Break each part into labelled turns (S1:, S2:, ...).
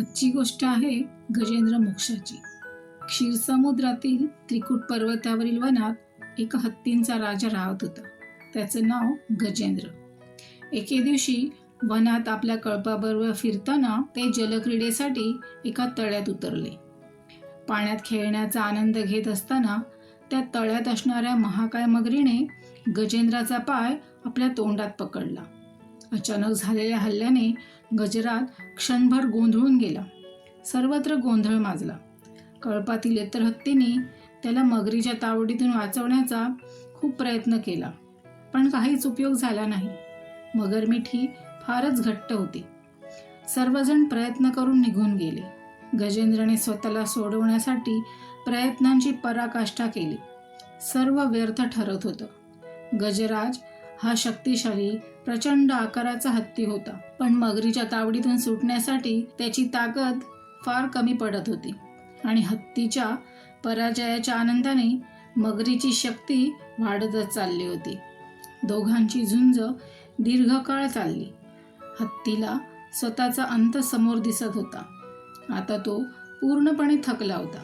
S1: आजची गोष्ट आहे गजेंद्र मोक्षाची. क्षीरसमुद्रातील त्रिकूट पर्वतावरील वनात एका हत्तींचा राजा राहत होता. त्याचं नाव गजेंद्र. एके दिवशी वनात आपल्या कळपाबरोबर फिरताना ते जलक्रीडेसाठी एका तळ्यात उतरले. पाण्यात खेळण्याचा आनंद घेत असताना त्या तळ्यात असणाऱ्या महाकाय मगरीने गजेंद्राचा पाय आपल्या तोंडात पकडला. अचानक झालेल्या हल्ल्याने गजरात क्षणभर गोंधळून गेला. सर्वत्र गोंधळ माजला. कळपातील इतर हत्तीने त्याला मगरीच्या तावडीतून वाचवण्याचा खूप प्रयत्न केला पण काहीच उपयोग झाला नाही. मगरमिठी फारच घट्ट होती. सर्वजण प्रयत्न करून निघून गेले. गजेंद्रने स्वतःला सोडवण्यासाठी प्रयत्नांची पराकाष्ठा केली. सर्व व्यर्थ ठरत होतं. गजराज हा शक्तिशाली प्रचंड आकाराचा हत्ती होता. पण मगरीच्या तावडीतून सुटण्यासाठी त्याची ताकद फार कमी पडत होती. आणि हत्तीच्या पराजयाच्या आनंदाने मगरीची शक्ती वाढतच चालली होती. दोघांची झुंज दीर्घकाळ चालली. हत्तीला स्वतःचा अंत समोर दिसत होता. आता तो पूर्णपणे थकला होता.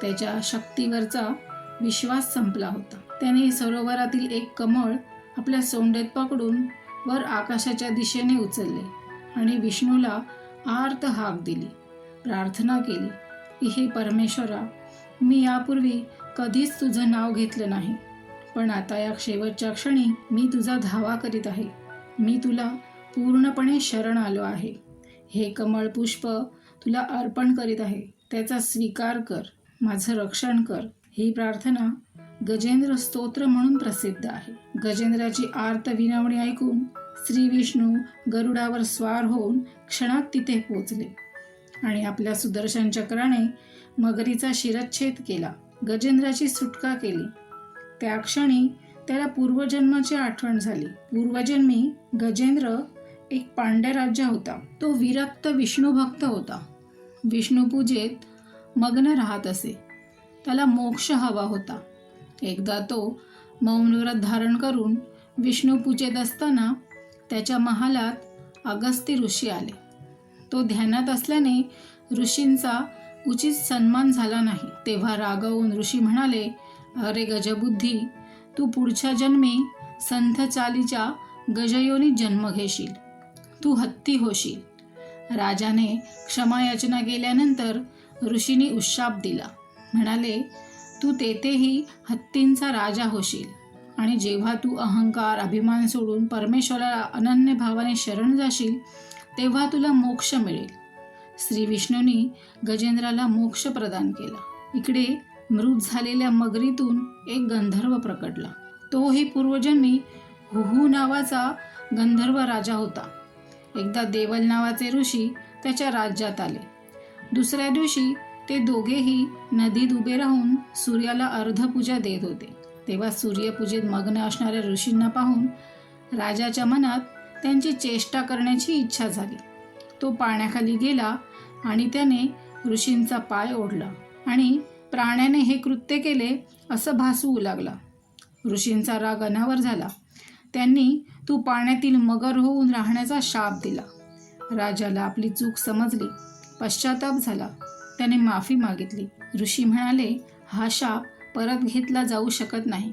S1: त्याच्या शक्तीवरचा विश्वास संपला होता. त्याने सरोवरातील एक कमळ आपल्या सोंडेत पकडून वर आकाशाच्या दिशेने उचलले आणि विष्णूला आर्त हाक दिली. प्रार्थना केली की हे परमेश्वरा मी यापूर्वी कधीच तुझं नाव घेतलं नाही पण आता या शेवटच्या क्षणी मी तुझा धावा करीत आहे. मी तुला पूर्णपणे शरण आलो आहे. हे कमळ पुष्प तुला अर्पण करीत आहे. त्याचा स्वीकार कर. माझं रक्षण कर. ही प्रार्थना गजेंद्र स्तोत्र म्हणून प्रसिद्ध आहे. गजेंद्राची आर्त विनवणी ऐकून श्री विष्णू गरुडावर स्वार होऊन क्षणात तिथे पोचले आणि आपल्या सुदर्शन चक्राने मगरीचा शिरच्छेद केला. गजेंद्राची सुटका केली. त्या क्षणी त्याला पूर्वजन्माची आठवण झाली. पूर्वजन्मी गजेंद्र एक पांड्य राज्य होता. तो विरक्त विष्णू भक्त होता. विष्णू पूजेत मग्न राहत असे. त्याला मोक्ष हवा होता. एकदा तो मौनव्रत धारण करून विष्णू पूजेत असताना त्याच्या महालात अगस्ती ऋषी आले. तो ध्यानात असल्याने ऋषींचा उचित सन्मान झाला नाही. तेव्हा रागवून ऋषी म्हणाले अरे गजबुद्धी तू पुढच्या जन्मी संथ चालीच्या गजयोनीत जन्म घेशील. तू हत्ती होशील. राजाने क्षमायाचना केल्यानंतर ऋषीने उशाप दिला. म्हणाले तू तेथेही हत्तींचा राजा होशील. आणि जेव्हा तू अहंकार अभिमान सोडून परमेश्वराला अनन्य भावाने शरण जाशील तेव्हा तुला मोक्ष मिळेल. श्री विष्णूंनी गजेंद्राला मोक्ष प्रदान केला. इकडे मृत झालेल्या मगरीतून एक गंधर्व प्रकटला. तोही पूर्वजन्मी हुहू नावाचा गंधर्व राजा होता. एकदा देवल नावाचे ऋषी त्याच्या राज्यात आले. दुसऱ्या दिवशी ते दोघेही नदीत उभे राहून सूर्याला अर्धपूजा देत होते. तेव्हा सूर्यपूजेत मग्न असणाऱ्या ऋषींना पाहून राजाच्या मनात त्यांची चेष्टा करण्याची इच्छा झाली. तो पाण्याखाली गेला आणि त्याने ऋषींचा पाय ओढला आणि प्राण्याने हे कृत्य केले असं भासवू लागला. ऋषींचा राग अनावर झाला. त्यांनी तू पाण्यातील मगर होऊन राहण्याचा शाप दिला. राजाला आपली चूक समजली पश्चाताप झाला. त्याने माफी मागितली. ऋषी म्हणाले हा शाप परत घेतला जाऊ शकत नाही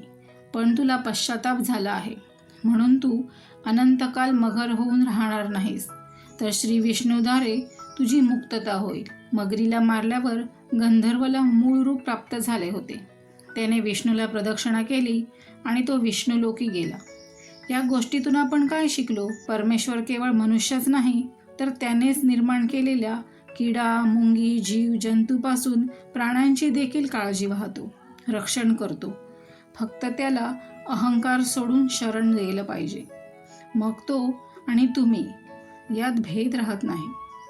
S1: पण तुला पश्चाताप झाला आहे. म्हणून तू अनंतकाल मगर होऊन राहणार नाहीस. तर श्री विष्णूद्वारे तुझी मुक्तता होईल. मगरीला मारल्यावर गंधर्वला मूळ रूप प्राप्त झाले होते. त्याने विष्णूला प्रदक्षिणा केली आणि तो विष्णुलोकी गेला. या गोष्टीतून आपण काय शिकलो? परमेश्वर केवळ मनुष्यच नाही तर त्यानेच निर्माण केलेल्या किडा मुंगी जीव जंतूपासून प्राण्यांची देखील काळजी वाहतो रक्षण करतो. फक्त त्याला अहंकार सोडून शरण गेलं पाहिजे. मग तो आणि तुम्ही यात भेद राहत नाही.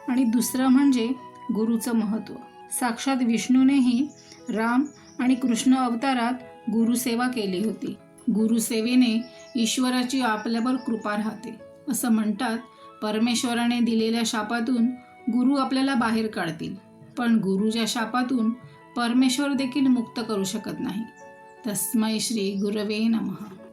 S1: आणि दुसरं म्हणजे गुरुचं महत्त्व साक्षात विष्णूनेही राम आणि कृष्ण अवतारात गुरुसेवा केली होती. गुरुसेवेने ईश्वराची आपल्यावर कृपा राहते असं म्हणतात परमेश्वराने दिलेल्या शापातून गुरु आपल्याला बाहेर काढतील. पण गुरुच्या शापातून परमेश्वर देखील मुक्त करू शकत नाही. तस्मै श्री गुरवे नमः.